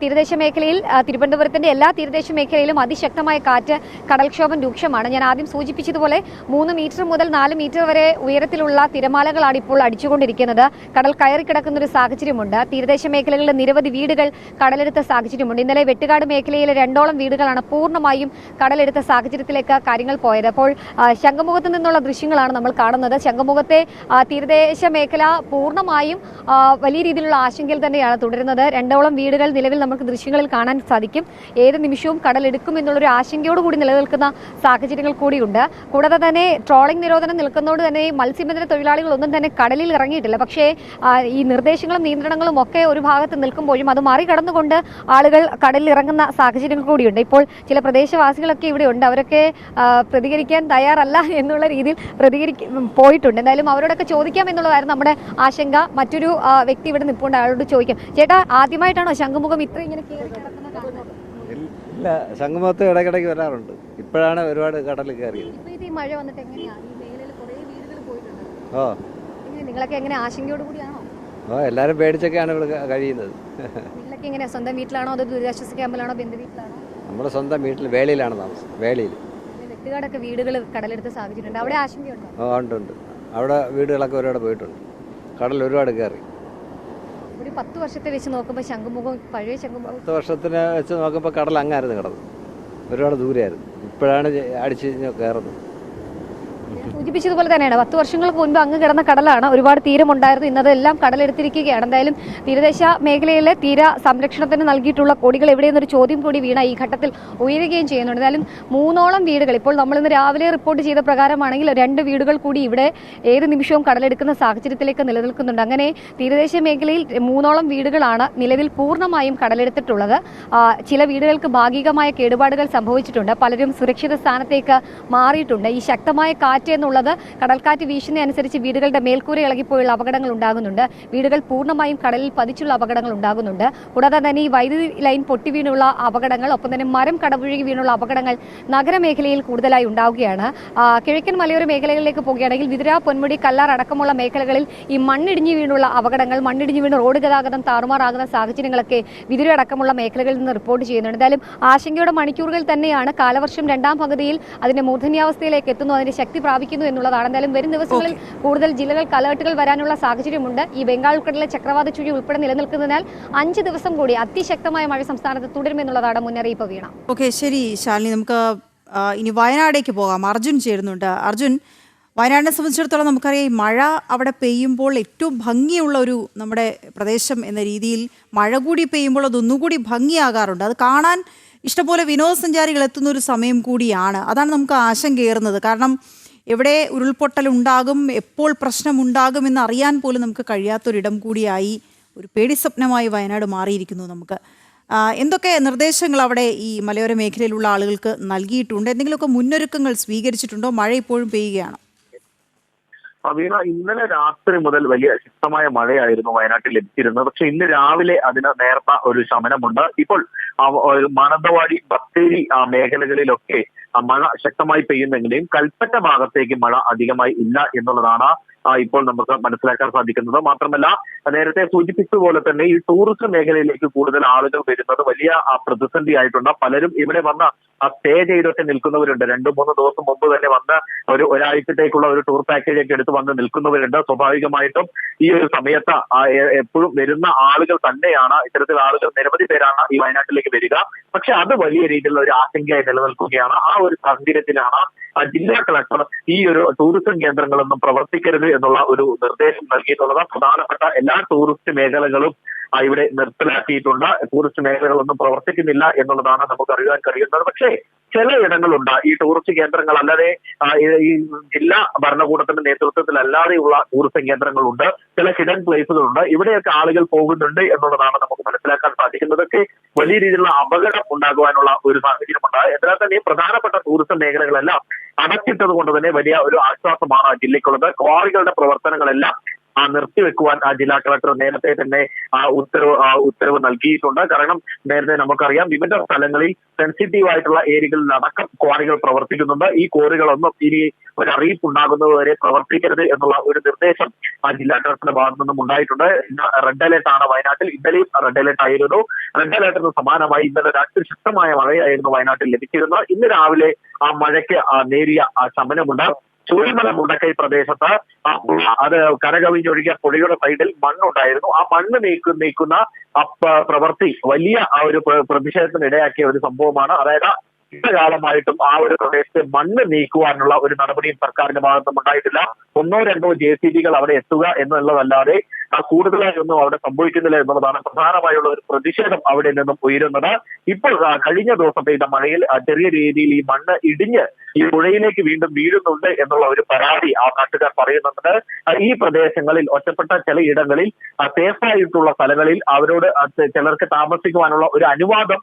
തീരദേശ മേഖലയിൽ തിരുവനന്തപുരത്തിന്റെ എല്ലാ തീരദേശ മേഖലയിലും അതിശക്തമായ കാറ്റ് കടൽക്ഷോഭം രൂക്ഷമാണ്. ഞാൻ ആദ്യം സൂചിപ്പിച്ചതുപോലെ മൂന്ന് മീറ്റർ മുതൽ നാല് മീറ്റർ വരെ ഉയരത്തിലുള്ള തിരമാലകളാണ് ഇപ്പോൾ അടിച്ചുകൊണ്ടിരിക്കുന്നത് കടൽ കയറി കിടക്കുന്ന ഒരു സാഹചര്യമുണ്ട്. തീരദേശ മേഖലകളിലെ നിരവധി വീടുകൾ കടലെടുത്ത സാഹചര്യമുണ്ട്. ഇന്നലെ വെട്ടുകാട് മേഖലയിലെ രണ്ടോളം വീടുകളാണ് പൂർണമായും കടലെടുത്ത സാഹചര്യത്തിലേക്ക് കാര്യങ്ങൾ പോയത്. അപ്പോൾ ശംഖുമുഖത്ത് നിന്നുള്ള ദൃശ്യങ്ങളാണ് നമ്മൾ കാണുന്നത്. ശംഖുമുഖത്തെ തീരദേശ മേഖല പൂർണമായും വലിയ രീതിയിലുള്ള ആശങ്കയിൽ തന്നെയാണ് തുടരുന്നത്. രണ്ടോളം വീടുകൾ നിലവിൽ നമുക്ക് ദൃശ്യങ്ങളിൽ കാണാൻ സാധിക്കും. ഏത് നിമിഷവും കടലെടുക്കും എന്നുള്ളൊരു ആശങ്കയോടുകൂടി നിലനിൽക്കുന്ന സാഹചര്യങ്ങൾ കൂടിയുണ്ട്. കൂടാതെ തന്നെ ട്രോളിംഗ് നിരോധനം നിൽക്കുന്നതോട് തന്നെ മത്സ്യബന്ധന തൊഴിലാളികൾ ഒന്നും തന്നെ കടലിൽ ഇറങ്ങിയിട്ടില്ല. പക്ഷേ ഈ നിർദ്ദേശങ്ങളും നിയന്ത്രണങ്ങളും ഒക്കെ ഒരു ഭാഗത്ത് നിൽക്കുമ്പോഴും അത് മറികടന്നുകൊണ്ട് ആളുകൾ കടലിൽ ഇറങ്ങുന്ന സാഹചര്യങ്ങൾ കൂടിയുണ്ട്. ഇപ്പോൾ ചില പ്രദേശവാസികളൊക്കെ ഇവിടെ ഉണ്ട്. അവരൊക്കെ പ്രതികരിക്കാൻ തയ്യാറല്ല എന്നുള്ള രീതിയിൽ പ്രതികരിക്ക പോയിട്ടുണ്ട്. എന്തായാലും അവരോടൊക്കെ ചോദിക്കാം എന്നുള്ളതായിരുന്നു നമ്മുടെ ആശങ്ക. മറ്റൊരു വ്യക്തി ഇവിടെ നിൽപ്പുണ്ട്. അയാളോട് ചോദിക്കാം. ചേട്ടാ ആദ്യമായിട്ടാണോ ശംഖുമുഖം ഇത്ര ഇങ്ങനെ കയറി ഇല്ല. ശംഖുമുഖത്ത് ഇടയ്ക്കിടയ്ക്ക് വരാറുണ്ട്. ഇപ്പോഴാണ് ഒരുപാട് കടലിൽ കയറിയത്. മഴ വന്നിട്ട് എങ്ങനെയാണ് ഓ. നിങ്ങളൊക്കെ എങ്ങനെ ആശങ്കയോട് കൂടിയാണോ? ഓ എല്ലാവരും പേടിച്ചൊക്കെയാണ് ഇവിടെ കഴിയുന്നത്. നിങ്ങളൊക്കെ എങ്ങനെയാ? സ്വന്തം വീട്ടിലാണോ അതോ ദുരിതാശ്വാസ ക്യാമ്പിലാണോ? ബന്ധു വീട്ടിലാണോ? നമ്മുടെ സ്വന്തം വീട്ടിൽ വേളിയിലാണ് താമസം വേളിയിൽ. വെട്ടുകാടൊക്കെ വീടുകൾ കടലെടുത്ത് സാധിച്ചിട്ടുണ്ട് അവിടെ ആശങ്കയുണ്ടോ? ഓ ഉണ്ട് ഉണ്ട്. അവിടെ വീടുകളൊക്കെ ഒരുപാട് പോയിട്ടുണ്ട്. കടൽ ഒരുപാട് കയറി. ഒരു പത്ത് വർഷത്തെ വെച്ച് നോക്കുമ്പോൾ ശംഖുമുഖം പഴയ ശംഖുമുഖം പത്ത് വർഷത്തിന് വെച്ച് നോക്കുമ്പോൾ കടൽ അങ്ങായിരുന്നു കിടന്നത്. ഒരുപാട് ദൂരെയായിരുന്നു. ഇപ്പോഴാണ് അടിച്ച് കയറുന്നത്. സൂചിപ്പിച്ചതുപോലെ തന്നെയാണ്. പത്ത് വർഷങ്ങൾക്ക് മുൻപ് അങ്ങ് കിടന്ന കടലാണ് ഒരുപാട് തീരമുണ്ടായിരുന്നു ഇന്നതെല്ലാം കടലെടുത്തിരിക്കുകയാണ്. എന്തായാലും തീരദേശ മേഖലയിലെ തീര സംരക്ഷണത്തിന് നൽകിയിട്ടുള്ള കോടികൾ എവിടെയെന്നൊരു ചോദ്യം കൂടി വീണ ഈ ഘട്ടത്തിൽ ഉയരുകയും ചെയ്യുന്നുണ്ട്. എന്തായാലും മൂന്നോളം വീടുകൾ ഇപ്പോൾ നമ്മൾ ഇന്ന് രാവിലെ റിപ്പോർട്ട് ചെയ്ത പ്രകാരമാണെങ്കിൽ രണ്ട് വീടുകൾ കൂടി ഇവിടെ ഏത് നിമിഷവും കടലെടുക്കുന്ന സാഹചര്യത്തിലേക്ക് നിലനിൽക്കുന്നുണ്ട്. അങ്ങനെ തീരദേശ മേഖലയിൽ മൂന്നോളം വീടുകളാണ് നിലവിൽ പൂർണമായും കടലെടുത്തിട്ടുള്ളത്. ചില വീടുകൾക്ക് ഭാഗികമായ കേടുപാടുകൾ സംഭവിച്ചിട്ടുണ്ട്. പലരും സുരക്ഷിത സ്ഥാനത്തേക്ക് മാറിയിട്ടുണ്ട്. ഈ ശക്തമായ കാറ്റ് എന്നുള്ളത് കടൽക്കാറ്റ് വീശുന്നതനുസരിച്ച് വീടുകളുടെ മേൽക്കൂര ഇളകിപ്പോയുള്ള അപകടങ്ങൾ ഉണ്ടാകുന്നുണ്ട്. വീടുകൾ പൂർണമായും കടലിൽ പതിച്ചുള്ള അപകടങ്ങൾ ഉണ്ടാകുന്നുണ്ട്. കൂടാതെ തന്നെ ഈ വൈദ്യുതി ലൈൻ പൊട്ടി വീണുള്ള അപകടങ്ങൾ ഒപ്പം തന്നെ മരം കടപുഴകി വീണുള്ള അപകടങ്ങൾ നഗരമേഖലയിൽ കൂടുതലായി ഉണ്ടാവുകയാണ്. കിഴക്കൻ മലയോര മേഖലകളിലേക്ക് പോകുകയാണെങ്കിൽ വിതുര പൊന്മുടി കല്ലാർ അടക്കമുള്ള മേഖലകളിൽ ഈ മണ്ണിടിഞ്ഞു വീണുള്ള അപകടങ്ങൾ മണ്ണിടിഞ്ഞു വീണ് റോഡ് ഗതാഗതം താറുമാറാകുന്ന സാഹചര്യങ്ങളൊക്കെ വിതിര അടക്കമുള്ള മേഖലകളിൽ നിന്ന് റിപ്പോർട്ട് ചെയ്യുന്നുണ്ട്. എന്തായാലും ആശങ്കയുടെ മണിക്കൂറുകൾ തന്നെയാണ് കാലവർഷം രണ്ടാം പകുതിയിൽ അതിന്റെ മൂർധന്യാവസ്ഥയിലേക്ക് എത്തുന്നു. അതിന്റെ ശക്തി പ്രാപിക്കുന്നു എന്നുള്ളതാണ്. എന്തായാലും വരും ദിവസങ്ങളിൽ കൂടുതൽ ജില്ലകൾക്ക് അലേർട്ടുകൾ വരാനുള്ള സാഹചര്യമുണ്ട്. ഈ ബംഗാൾ ഉൾക്കടലിലെ ചക്രവാത ചുഴി ഉൾപ്പെടെ നിലനിൽക്കുന്നതിനാൽ അഞ്ച് ദിവസം കൂടി അതിശക്തമായ മഴ സംസ്ഥാനത്ത് തുടരുമെന്നുള്ളതാണ് മുന്നറിയിപ്പ് വീണ. ഓക്കെ ശരി ശാലിനി. നമുക്ക് ഇനി വയനാടേക്ക് പോകാം. അർജുൻ ചേരുന്നുണ്ട്. അർജുൻ വയനാടിനെ സംബന്ധിച്ചിടത്തോളം നമുക്കറിയാം ഈ മഴ അവിടെ പെയ്യുമ്പോൾ ഏറ്റവും ഭംഗിയുള്ള ഒരു നമ്മുടെ പ്രദേശം എന്ന രീതിയിൽ മഴ കൂടി പെയ്യുമ്പോൾ അതൊന്നുകൂടി ഭംഗിയാകാറുണ്ട്. അത് കാണാൻ ഇഷ്ടംപോലെ വിനോദസഞ്ചാരികൾ എത്തുന്ന ഒരു സമയം കൂടിയാണ്. അതാണ് നമുക്ക് ആശങ്കയേറുന്നത് കാരണം എവിടെ ഉരുൾപൊട്ടൽ ഉണ്ടാകും എപ്പോൾ പ്രശ്നമുണ്ടാകും എന്ന് അറിയാൻ പോലും നമുക്ക് കഴിയാത്തൊരിടം കൂടിയായി ഒരു പേടി സ്വപ്നമായി വയനാട് മാറിയിരിക്കുന്നു നമുക്ക്. എന്തൊക്കെ നിർദ്ദേശങ്ങൾ അവിടെ ഈ മലയോര മേഖലയിലുള്ള ആളുകൾക്ക് നൽകിയിട്ടുണ്ട്? എന്തെങ്കിലുമൊക്കെ മുന്നൊരുക്കങ്ങൾ സ്വീകരിച്ചിട്ടുണ്ടോ? മഴ ഇപ്പോഴും പെയ്യുകയാണ്. വീണ ഇന്നലെ രാത്രി മുതൽ വലിയ ശക്തമായ മഴയായിരുന്നു വയനാട്ടിൽ ലഭിച്ചിരുന്നത്. പക്ഷെ ഇന്ന് രാവിലെ അതിന് നേർത്ത ഒരു ശമനമുണ്ട്. ഇപ്പോൾ മാനന്തവാടി ബത്തേരി മേഖലകളിലൊക്കെ മഴ ശക്തമായി പെയ്യുന്നെങ്കിലും കൽപ്പറ്റ ഭാഗത്തേക്ക് മഴ അധികമായി ഇല്ല എന്നുള്ളതാണ് ഇപ്പോൾ നമുക്ക് മനസ്സിലാക്കാൻ സാധിക്കുന്നത്. മാത്രമല്ല നേരത്തെ സൂചിപ്പിച്ചതുപോലെ തന്നെ ഈ ടൂറിസം മേഖലയിലേക്ക് കൂടുതൽ ആളുകൾ വരുന്നത് വലിയ ആ, പ്രതിസന്ധി ആയിട്ടുണ്ട് പലരും ഇവിടെ വന്ന് സ്റ്റേ ചെയ്തൊക്കെ നിൽക്കുന്നവരുണ്ട്. രണ്ടു മൂന്ന് ദിവസം മുമ്പ് തന്നെ വന്ന് ഒരു ഒരാഴ്ചത്തേക്കുള്ള ഒരു ടൂർ പാക്കേജ് ഒക്കെ എടുത്ത് വന്ന് നിൽക്കുന്നവരുണ്ട്. സ്വാഭാവികമായിട്ടും ഈ ഒരു സമയത്ത് എപ്പോഴും വരുന്ന ആളുകൾ തന്നെയാണ്. ഇത്തരത്തിൽ ആളുകൾ നിരവധി പേരാണ് ഈ വയനാട്ടിലേക്ക് വരിക. പക്ഷെ അത് വലിയ രീതിയിലുള്ള ഒരു ആശങ്കയായി നിലനിൽക്കുകയാണ്. ആ ഒരു സാഹചര്യത്തിലാണ് ആ ജില്ലാ കളക്ടർ ഈ ഒരു ടൂറിസം കേന്ദ്രങ്ങളൊന്നും പ്രവർത്തിക്കരുത് എന്നുള്ള ഒരു നിർദ്ദേശം നൽകിയിട്ടുള്ളത്. പ്രധാനപ്പെട്ട എല്ലാ ടൂറിസ്റ്റ് മേഖലകളും ഇവിടെ നിർത്തലാക്കിയിട്ടുണ്ട്. ടൂറിസ്റ്റ് മേഖലകളൊന്നും പ്രവർത്തിക്കുന്നില്ല എന്നുള്ളതാണ് നമുക്ക് അറിയാൻ കഴിയുന്നത്. പക്ഷേ ചില ചിലയിടങ്ങളുണ്ട് ഈ ടൂറിസ്റ്റ് കേന്ദ്രങ്ങൾ അല്ലാതെ ഈ ജില്ലാ ഭരണകൂടത്തിന്റെ നേതൃത്വത്തിൽ അല്ലാതെയുള്ള ടൂറിസം കേന്ദ്രങ്ങളുണ്ട്. ചില ഹിഡൻ പ്ലേസുകളുണ്ട് ഇവിടെയൊക്കെ ആളുകൾ പോകുന്നുണ്ട് എന്നുള്ളതാണ് നമുക്ക് മനസ്സിലാക്കാൻ സാധിക്കുന്നതൊക്കെ വലിയ രീതിയിലുള്ള അപകടം ഉണ്ടാകുവാനുള്ള ഒരു സാഹചര്യമുണ്ട്. എന്നാൽ തന്നെ പ്രധാനപ്പെട്ട ടൂറിസം മേഖലകളെല്ലാം അടച്ചിട്ടത് കൊണ്ട് തന്നെ വലിയ ഒരു ആശ്വാസമാണ് ജില്ലയ്ക്കുള്ളത്. ക്വാറികളുടെ പ്രവർത്തനങ്ങളെല്ലാം ആ നിർത്തിവെക്കുവാൻ ആ ജില്ലാ കളക്ടർ നേരത്തെ തന്നെ ആ ഉത്തരവ് ഉത്തരവ് നൽകിയിട്ടുണ്ട്. കാരണം നേരത്തെ നമുക്കറിയാം വിവിധ സ്ഥലങ്ങളിൽ സെൻസിറ്റീവ് ആയിട്ടുള്ള ഏരിയകളിൽ അടക്കം ക്വാറികൾ പ്രവർത്തിക്കുന്നുണ്ട്. ഈ ക്വാറികളൊന്നും ഇനി ഒരു അറിയിപ്പ് ഉണ്ടാകുന്നതുവരെ പ്രവർത്തിക്കരുത് എന്നുള്ള ഒരു നിർദ്ദേശം ആ ജില്ലാ കളക്ടറുടെ ഭാഗത്തു നിന്നും ഉണ്ടായിട്ടുണ്ട്. റെഡ് അലേർട്ട് ആണ് വയനാട്ടിൽ. ഇന്നലെയും റെഡ് അലേർട്ട് ആയിരുന്നു. റെഡ് അലേർട്ടിന് സമാനമായി ഇന്നലെ രാത്രി ശക്തമായ മഴയായിരുന്നു വയനാട്ടിൽ ലഭിച്ചിരുന്നത്. ഇന്ന് രാവിലെ ആ മഴയ്ക്ക് നേരിയ ആ ശമനമുണ്ട്. ചൂഴിമല മുണ്ടക്കൈ പ്രദേശത്ത് അത് കരകവിഞ്ഞൊഴുകിയ പുഴയുടെ സൈഡിൽ മണ്ണുണ്ടായിരുന്നു. ആ മണ്ണ് നീക്കു നീക്കുന്ന പ്രവൃത്തി വലിയ ആ ഒരു പ്ര- പ്രതിഷേധത്തിന് ഇടയാക്കിയ ഒരു സംഭവമാണ്. അതായത് കാലമായിട്ടും ആ ഒരു പ്രദേശത്തെ മണ്ണ് നീക്കുവാനുള്ള ഒരു നടപടിയും സർക്കാരിന്റെ ഭാഗത്തും ഉണ്ടായിട്ടില്ല ഒന്നോ രണ്ടോ ജെ സി ബികൾ അവിടെ എത്തുക എന്നുള്ളതല്ലാതെ കൂടുതലായി ഒന്നും അവിടെ സംഭവിക്കുന്നില്ല എന്നുള്ളതാണ് പ്രധാനമായുള്ള ഒരു പ്രതിഷേധം അവിടെ നിന്നും ഉയരുന്നത്. ഇപ്പോൾ കഴിഞ്ഞ ദിവസം പെയ്ത മഴയിൽ ചെറിയ രീതിയിൽ ഈ മണ്ണ് ഇടിഞ്ഞ് ഈ പുഴയിലേക്ക് വീണ്ടും വീഴുന്നുണ്ട് എന്നുള്ള ഒരു പരാതി ആ നാട്ടുകാർ പറയുന്നുണ്ട്. ഈ പ്രദേശങ്ങളിൽ ഒറ്റപ്പെട്ട ചില ഇടങ്ങളിൽ സേഫ് സ്ഥലങ്ങളിൽ അവരോട് ചിലർക്ക് താമസിക്കുവാനുള്ള ഒരു അനുവാദം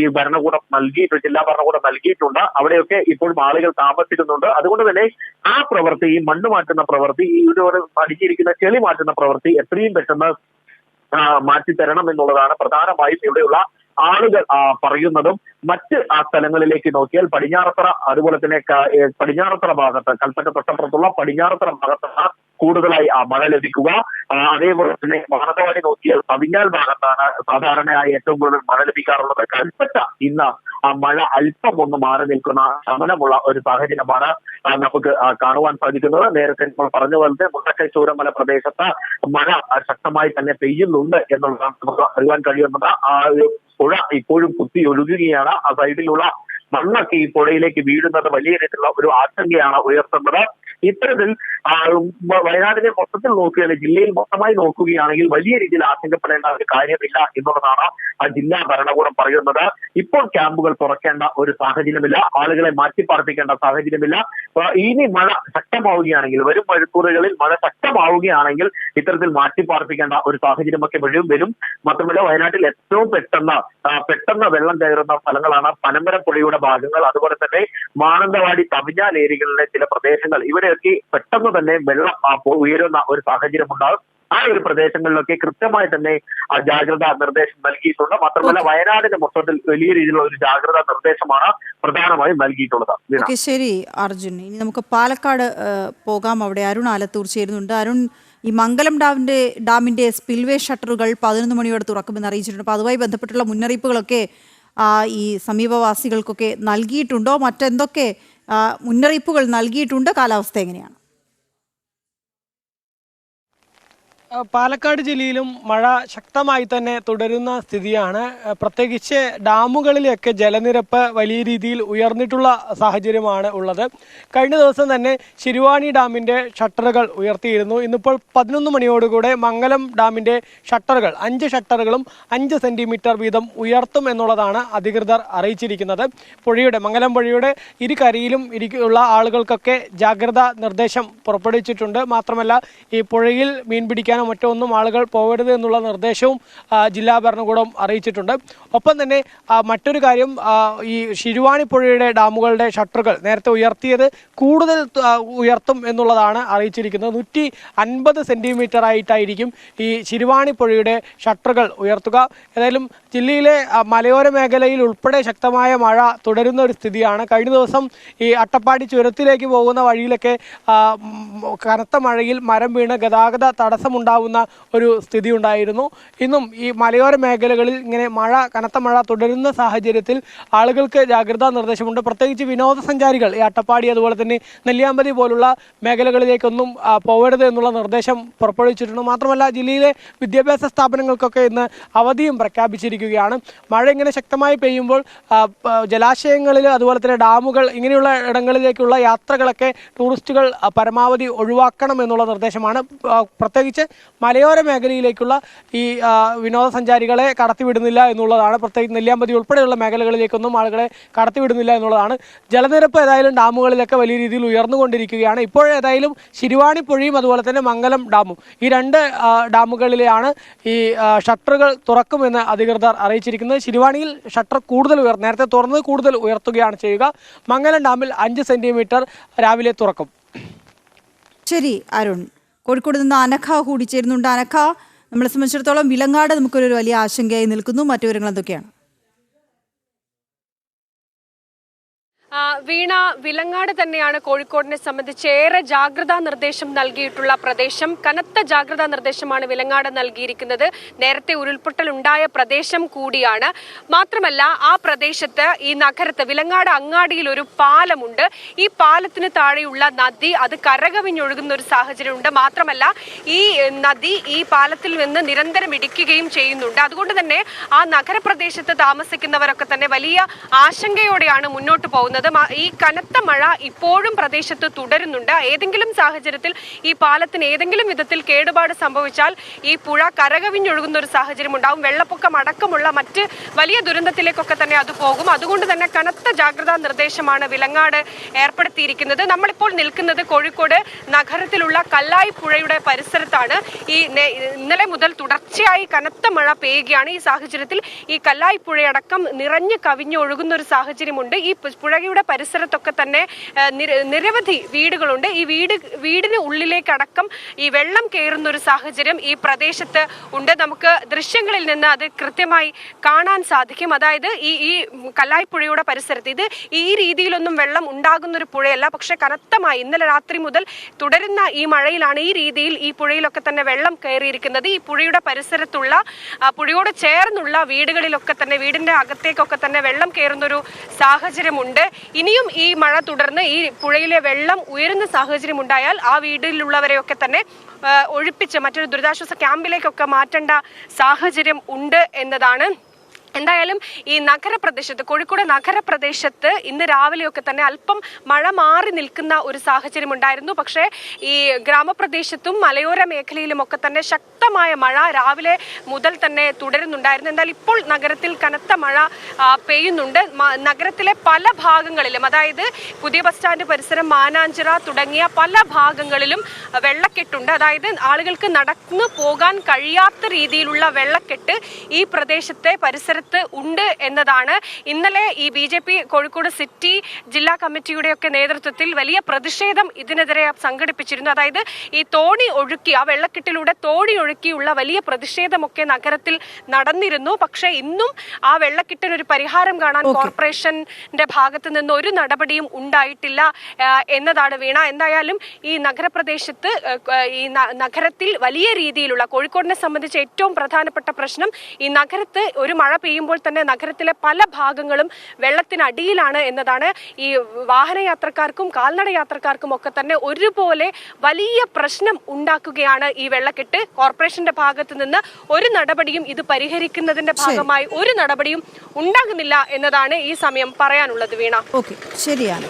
ഈ ഭരണകൂടം നൽകിയിട്ടുണ്ട് ജില്ലാ ഭരണകൂടം നൽകിയിട്ടുണ്ട്. അവിടെയൊക്കെ ഇപ്പോഴും ആളുകൾ താമസിക്കുന്നുണ്ട്. അതുകൊണ്ട് തന്നെ ആ പ്രവൃത്തി മണ്ണ് മാറ്റുന്ന പ്രവൃത്തി ഈ ഒരു അടിച്ചിരിക്കുന്ന ചെളി മാറ്റുന്ന പ്രവൃത്തി എത്രയും പെട്ടെന്ന് മാറ്റി തരണം എന്നുള്ളതാണ് പ്രധാനമായും ഇവിടെയുള്ള ആളുകൾ പറയുന്നതും. മറ്റ് ആ സ്ഥലങ്ങളിലേക്ക് നോക്കിയാൽ പടിഞ്ഞാറത്തറ അതുപോലെ തന്നെ പടിഞ്ഞാറത്തറ ഭാഗത്ത് കൽപ്പറ്റ തൊട്ടപ്പുറത്തുള്ള പടിഞ്ഞാറത്തറ ഭാഗത്താണ് കൂടുതലായി ആ മഴ ലഭിക്കുക. അതേപോലെ തന്നെ മാനന്തവാടി നോക്കിയാൽ പതിഞ്ഞാൽ ഭാഗത്താണ് സാധാരണയായി ഏറ്റവും കൂടുതൽ മഴ ലഭിക്കാറുള്ളത്. കൽപ്പറ്റ ഇന്ന് ആ മഴ അല്പം ഒന്ന് മാറി നിൽക്കുന്ന ശമനമുള്ള ഒരു സാഹചര്യമാണ് നമുക്ക് കാണുവാൻ സാധിക്കുന്നത്. നേരത്തെ നമ്മൾ പറഞ്ഞ പോലെ മുണ്ടക്കൈ ചൂരമല പ്രദേശത്ത് മഴ ശക്തമായി തന്നെ പെയ്യുന്നുണ്ട് എന്നുള്ളതാണ് നമുക്ക് അറിയാൻ കഴിയുന്നത്. ആ ഒരു പുഴ ഇപ്പോഴും കുത്തി ഒഴുകുകയാണ് ആ സൈഡിലുള്ള മണ്ണൊക്കെ ഈ പുഴയിലേക്ക് വീഴുന്നത് വലിയ രീതിയിലുള്ള ഒരു ആശങ്കയാണ് ഉയർത്തുന്നത്. ഇത്തരത്തിൽ വയനാടിനെ മൊത്തത്തിൽ നോക്കുകയാണെങ്കിൽ ജില്ലയിൽ മൊത്തമായി നോക്കുകയാണെങ്കിൽ വലിയ രീതിയിൽ ആശങ്കപ്പെടേണ്ട ഒരു കാര്യമില്ല എന്നുള്ളതാണ് ആ ജില്ലാ ഭരണകൂടം പറയുന്നത് ഇപ്പോൾ ക്യാമ്പുകൾ തുറക്കേണ്ട ഒരു സാഹചര്യമില്ല ആളുകളെ മാറ്റിപ്പാർപ്പിക്കേണ്ട സാഹചര്യമില്ല. ഇനി മഴ ശക്തമാവുകയാണെങ്കിൽ വരും മഴക്കൂറുകളിൽ മഴ ശക്തമാവുകയാണെങ്കിൽ ഇത്തരത്തിൽ മാറ്റിപ്പാർപ്പിക്കേണ്ട ഒരു സാഹചര്യമൊക്കെ വരും വരും. മാത്രമല്ല വയനാട്ടിൽ ഏറ്റവും പെട്ടെന്ന് പെട്ടെന്ന് വെള്ളം കയറുന്ന സ്ഥലങ്ങളാണ് പനമ്പരപ്പുഴയുടെ ഭാഗങ്ങൾ. അതുപോലെ തന്നെ മാനന്തവാടി തമിഞ്ഞാൽ ഏരിയകളിലെ ചില പ്രദേശങ്ങൾ. ഇവിടെയൊക്കെ പെട്ടെന്ന് തന്നെ വെള്ളം ഉയരുന്ന ഒരു സാഹചര്യമുണ്ടാകും. ആ ഒരു പ്രദേശങ്ങളിലൊക്കെ കൃത്യമായി തന്നെ ആ ജാഗ്രതാ നിർദ്ദേശം നൽകിയിട്ടുണ്ട്. മാത്രമല്ല വയനാടിന്റെ മൊത്തത്തിൽ വലിയ രീതിയിലുള്ള ഒരു ജാഗ്രതാ നിർദ്ദേശമാണ് പ്രധാനമായും നൽകിയിട്ടുള്ളത്. ശരി അർജുൻ. ഇനി നമുക്ക് പാലക്കാട് പോകാം. അവിടെ അരുൺ ആലത്തൂർ ചേരുന്നുണ്ട്. അരുൺ ഈ മംഗലം ഡാമിന്റെ ഡാമിന്റെ സ്പിൽവേ ഷട്ടറുകൾ പതിനൊന്ന് മണിയോടെ തുറക്കുമെന്ന് അറിയിച്ചിട്ടുണ്ട്. അപ്പോൾ അതുമായി ബന്ധപ്പെട്ടുള്ള മുന്നറിയിപ്പുകളൊക്കെ ഈ സമീപവാസികൾക്കൊക്കെ നൽകിയിട്ടുണ്ടോ? മറ്റെന്തൊക്കെ മുന്നറിയിപ്പുകൾ നൽകിയിട്ടുണ്ട്? കാലാവസ്ഥ എങ്ങനെയാണ് ആ, പാലക്കാട് ജില്ലയിലും മഴ ശക്തമായി തന്നെ തുടരുന്ന സ്ഥിതിയാണ്. പ്രത്യേകിച്ച് ഡാമുകളിലൊക്കെ ജലനിരപ്പ് വലിയ രീതിയിൽ ഉയർന്നിട്ടുള്ള സാഹചര്യമാണ് ഉള്ളത്. കഴിഞ്ഞ ദിവസം തന്നെ ശിരുവാണി ഡാമിന്റെ ഷട്ടറുകൾ ഉയർത്തിയിരുന്നു. ഇന്നിപ്പോൾ പതിനൊന്ന് മണിയോടുകൂടെ മംഗലം ഡാമിന്റെ ഷട്ടറുകൾ അഞ്ച് ഷട്ടറുകളും അഞ്ച് സെന്റിമീറ്റർ വീതം ഉയർത്തും എന്നുള്ളതാണ് അധികൃതർ അറിയിച്ചിരിക്കുന്നത്. പുഴയുടെ മംഗലം പുഴയുടെ ഇരുകരയിലും ഇരിക്കുള്ള ആളുകൾക്കൊക്കെ ജാഗ്രതാ നിർദ്ദേശം പുറപ്പെടുവിച്ചിട്ടുണ്ട്. മാത്രമല്ല ഈ പുഴയിൽ മീൻ പിടിക്കാനോ മറ്റോ ഒന്നും ആളുകൾ പോകരുത് എന്നുള്ള നിർദ്ദേശവും ജില്ലാ ഭരണകൂടം അറിയിച്ചിട്ടുണ്ട്. ഒപ്പം തന്നെ മറ്റൊരു കാര്യം ഈ ശിരുവാണി പുഴയുടെ ഡാമുകളുടെ ഷട്ടറുകൾ നേരത്തെ ഉയർത്തിയത് കൂടുതൽ ഉയർത്തും എന്നുള്ളതാണ് അറിയിച്ചിരിക്കുന്നത്. നൂറ്റി അൻപത് സെന്റിമീറ്റർ ആയിട്ടായിരിക്കും ഈ ശിരുവാണി പുഴയുടെ ഷട്ടറുകൾ ഉയർത്തുക. ഏതായാലും ജില്ലയിലെ മലയോര മേഖലയിൽ ഉൾപ്പെടെ ശക്തമായ മഴ തുടരുന്ന ഒരു സ്ഥിതിയാണ്. കഴിഞ്ഞ ദിവസം ഈ അട്ടപ്പാടി ചുരത്തിലേക്ക് പോകുന്ന വഴിയിലൊക്കെ കനത്ത മഴയിൽ മരം വീണ് ഗതാഗത തടസ്സമുണ്ടാവുന്ന ഒരു സ്ഥിതി ഉണ്ടായിരുന്നു ഇന്നും ഈ മലയോര മേഖലകളിൽ ഇങ്ങനെ മഴ കനത്ത മഴ തുടരുന്ന സാഹചര്യത്തിൽ ആളുകൾക്ക് ജാഗ്രതാ നിർദ്ദേശമുണ്ട്. പ്രത്യേകിച്ച് വിനോദസഞ്ചാരികൾ ഈ അട്ടപ്പാടി അതുപോലെ തന്നെ നെല്ലിയാമ്പതി പോലുള്ള മേഖലകളിലേക്കൊന്നും പോകരുത് എന്നുള്ള നിർദ്ദേശം പുറപ്പെടുവിച്ചിട്ടുണ്ട്. മാത്രമല്ല ജില്ലയിലെ വിദ്യാഭ്യാസ സ്ഥാപനങ്ങൾക്കൊക്കെ ഇന്ന് അവധിയും പ്രഖ്യാപിച്ചിരിക്കുകയാണ്. മഴ ഇങ്ങനെ ശക്തമായി പെയ്യുമ്പോൾ ജലാശയങ്ങളിൽ അതുപോലെ തന്നെ ഡാമുകൾ ഇങ്ങനെയുള്ള ഇടങ്ങളിലേക്കുള്ള യാത്രകളൊക്കെ ടൂറിസ്റ്റുകൾ പരമാവധി ഒഴിവാക്കണം എന്നുള്ള നിർദ്ദേശമാണ്. പ്രത്യേകിച്ച് മലയോര മേഖലയിലേക്കുള്ള ഈ വിനോദസഞ്ചാരികളെ കടത്തിവിടുന്നില്ല എന്നുള്ളതാണ്. പ്രത്യേകിച്ച് നെല്ലിയാമ്പതി ഉൾപ്പെടെയുള്ള മേഖലകളിലേക്കൊന്നും ആളുകളെ കടത്തിവിടുന്നില്ല എന്നുള്ളതാണ്. ജലനിരപ്പ് ഏതായാലും ഡാമുകളിലൊക്കെ വലിയ രീതിയിൽ ഉയർന്നുകൊണ്ടിരിക്കുകയാണ്. ഇപ്പോഴേതായാലും ശിരുവാണി പുഴയും അതുപോലെ തന്നെ മംഗലം ഡാമും ഈ രണ്ട് ഡാമുകളിലെയാണ് ഈ ഷട്ടറുകൾ തുറക്കുമെന്ന് അധികൃതർ അറിയിച്ചിരിക്കുന്നത്. ശിരുവാണിയിൽ ഷട്ടർ കൂടുതൽ ഉയർ നേരത്തെ തുറന്നത് കൂടുതൽ ഉയർത്തുകയാണ് ചെയ്യുക. മംഗലം ഡാമിൽ അഞ്ച് സെന്റിമീറ്റർ രാവിലെ തുറക്കും. ശരി അരുൺ. കോഴിക്കോട് നിന്ന് അനഖ കൂടി ചേരുന്നുണ്ട് അനഖ നമ്മളെ സംബന്ധിച്ചിടത്തോളം വിലങ്ങാട് നമുക്കൊരു വലിയ ആശങ്കയായി നിൽക്കുന്നു. മറ്റു വിവരങ്ങൾ എന്തൊക്കെയാണ്? വീണ വിലങ്ങാട് തന്നെയാണ് കോഴിക്കോടിനെ സംബന്ധിച്ച് ഏറെ ജാഗ്രതാ നിർദ്ദേശം നൽകിയിട്ടുള്ള പ്രദേശം. കനത്ത ജാഗ്രതാ നിർദ്ദേശമാണ് വിലങ്ങാട് നൽകിയിരിക്കുന്നത്. നേരത്തെ ഉരുൾപൊട്ടൽ ഉണ്ടായ പ്രദേശം കൂടിയാണ്. മാത്രമല്ല ആ പ്രദേശത്ത് ഈ നഗരത്ത് വിലങ്ങാട് അങ്ങാടിയിൽ ഒരു പാലമുണ്ട്. ഈ പാലത്തിന് താഴെയുള്ള നദി അത് കരകവിഞ്ഞൊഴുകുന്ന ഒരു സാഹചര്യമുണ്ട്. മാത്രമല്ല ഈ നദി ഈ പാലത്തിൽ നിന്ന് നിരന്തരം ഇടിക്കുകയും ചെയ്യുന്നുണ്ട്. അതുകൊണ്ട് തന്നെ ആ നഗരപ്രദേശത്ത് താമസിക്കുന്നവരൊക്കെ തന്നെ വലിയ ആശങ്കയോടെയാണ് മുന്നോട്ട് പോകുന്നത്. പറയുന്നത് ഈ കനത്ത മഴ ഇപ്പോഴും പ്രദേശത്ത് തുടരുന്നുണ്ട്. ഏതെങ്കിലും സാഹചര്യത്തിൽ ഈ പാലത്തിന് ഏതെങ്കിലും വിധത്തിൽ കേടുപാട് സംഭവിച്ചാൽ ഈ പുഴ കരകവിഞ്ഞൊഴുകുന്ന ഒരു സാഹചര്യം ഉണ്ടാവും. വെള്ളപ്പൊക്കം അടക്കമുള്ള മറ്റ് വലിയ ദുരന്തത്തിലേക്കൊക്കെ തന്നെ അത് പോകും. അതുകൊണ്ട് തന്നെ കനത്ത ജാഗ്രതാ നിർദ്ദേശമാണ് വിലങ്ങാട് ഏർപ്പെടുത്തിയിരിക്കുന്നത്. നമ്മളിപ്പോൾ നിൽക്കുന്നത് കോഴിക്കോട് നഗരത്തിലുള്ള കല്ലായി പുഴയുടെ പരിസരത്താണ്. ഈ ഇന്നലെ മുതൽ തുടർച്ചയായി കനത്ത മഴ പെയ്യുകയാണ്. ഈ സാഹചര്യത്തിൽ ഈ കല്ലായി പുഴയടക്കം നിറഞ്ഞു കവിഞ്ഞൊഴുകുന്ന ഒരു സാഹചര്യമുണ്ട്. ഈ പു- പുഴയുടെ പരിസരത്തൊക്കെ തന്നെ നിരവധി വീടുകളുണ്ട്. ഈ വീട് വീടിന് ഉള്ളിലേക്കടക്കം ഈ വെള്ളം കയറുന്ന ഒരു സാഹചര്യം ഈ പ്രദേശത്ത് ഉണ്ട്. നമുക്ക് ദൃശ്യങ്ങളിൽ നിന്ന് അത് കൃത്യമായി കാണാൻ സാധിക്കും. അതായത് ഈ ഈ കല്ലായ്പുഴയുടെ പരിസരത്ത് ഇത് ഈ രീതിയിലൊന്നും വെള്ളം ഉണ്ടാകുന്ന ഒരു പുഴയല്ല. പക്ഷെ കനത്തമായി ഇന്നലെ രാത്രി മുതൽ തുടരുന്ന ഈ മഴയിലാണ് ഈ രീതിയിൽ ഈ പുഴയിലൊക്കെ തന്നെ വെള്ളം കയറിയിരിക്കുന്നത്. ഈ പുഴയുടെ പരിസരത്തുള്ള പുഴയോട് ചേർന്നുള്ള വീടുകളിലൊക്കെ തന്നെ വീടിന്റെ അകത്തേക്കൊക്കെ തന്നെ വെള്ളം കയറുന്ന ഒരു സാഹചര്യമുണ്ട്. ഇനിയും ഈ മഴ തുടർന്ന് ഈ പുഴയിലെ വെള്ളം ഉയരുന്ന സാഹചര്യം ഉണ്ടായാൽ ആ വീട്ടിലുള്ളവരെയൊക്കെ തന്നെ ഒഴിപ്പിച്ച് മറ്റൊരു ദുരിതാശ്വാസ ക്യാമ്പിലേക്കൊക്കെ മാറ്റേണ്ട സാഹചര്യം ഉണ്ട് എന്നതാണ് എന്തായാലും ഈ നഗരപ്രദേശത്ത് കോഴിക്കോട് നഗരപ്രദേശത്ത് ഇന്ന് രാവിലെയൊക്കെ തന്നെ അല്പം മഴ മാറി നിൽക്കുന്ന ഒരു സാഹചര്യം ഉണ്ടായിരുന്നു. പക്ഷേ ഈ ഗ്രാമപ്രദേശത്തും മലയോര മേഖലയിലും ഒക്കെ തന്നെ ശക്തമായ മഴ രാവിലെ മുതൽ തന്നെ തുടരുന്നുണ്ടായിരുന്നു. എന്നാൽ ഇപ്പോൾ നഗരത്തിൽ കനത്ത മഴ പെയ്യുന്നുണ്ട്. നഗരത്തിലെ പല ഭാഗങ്ങളിലും അതായത് പുതിയ ബസ് സ്റ്റാൻഡ് പരിസരം മാനാഞ്ചിറ തുടങ്ങിയ പല ഭാഗങ്ങളിലും വെള്ളക്കെട്ടുണ്ട്. അതായത് ആളുകൾക്ക് നടന്നു പോകാൻ കഴിയാത്ത രീതിയിലുള്ള വെള്ളക്കെട്ട് ഈ പ്രദേശത്തെ പരിസരത്ത് ഉണ്ട് എന്നതാണ്. ഇന്നലെ ഈ B J P Kozhikode city ജില്ലാ കമ്മിറ്റിയുടെയൊക്കെ നേതൃത്വത്തിൽ വലിയ പ്രതിഷേധം ഇതിനെതിരെ സംഘടിപ്പിച്ചിരുന്നു. അതായത് ഈ തോണി ഒഴുക്കി ആ വെള്ളക്കെട്ടിലൂടെ തോണി ഒഴുക്കിയുള്ള വലിയ പ്രതിഷേധമൊക്കെ നഗരത്തിൽ നടന്നിരുന്നു. പക്ഷേ ഇന്നും ആ വെള്ളക്കെട്ടിന് ഒരു പരിഹാരം കാണാൻ കോർപ്പറേഷന്റെ ഭാഗത്ത് നിന്ന് ഒരു നടപടിയും ഉണ്ടായിട്ടില്ല എന്നതാണ് വീണ. എന്തായാലും ഈ നഗരപ്രദേശത്ത് ഈ നഗരത്തിൽ വലിയ രീതിയിലുള്ള കോഴിക്കോടിനെ സംബന്ധിച്ച് ഏറ്റവും പ്രധാനപ്പെട്ട പ്രശ്നം ഈ നഗരത്ത് ഒരു മഴ പെയ്യുമ്പോൾ തന്നെ നഗരത്തിലെ പല ഭാഗങ്ങളും വെള്ളത്തിനടിയിലാണ് എന്നതാണ് ഈ വാഹനയാത്രക്കാർക്കും കാൽനട യാത്രക്കാർക്കും ഒക്കെ തന്നെ ഒരുപോലെ വലിയ പ്രശ്നം ഉണ്ടാക്കുകയാണ് ഈ വെള്ളക്കെട്ട്. കോർപ്പറേഷന്റെ ഭാഗത്ത് നിന്ന് ഒരു നടപടിയും ഇത് പരിഹരിക്കുന്നതിന്റെ ഭാഗമായി ഒരു നടപടിയും ഉണ്ടാകുന്നില്ല എന്നതാണ് ഈ സമയം പറയാനുള്ളത് വീണ. ഓക്കെ. ശരിയാണ്.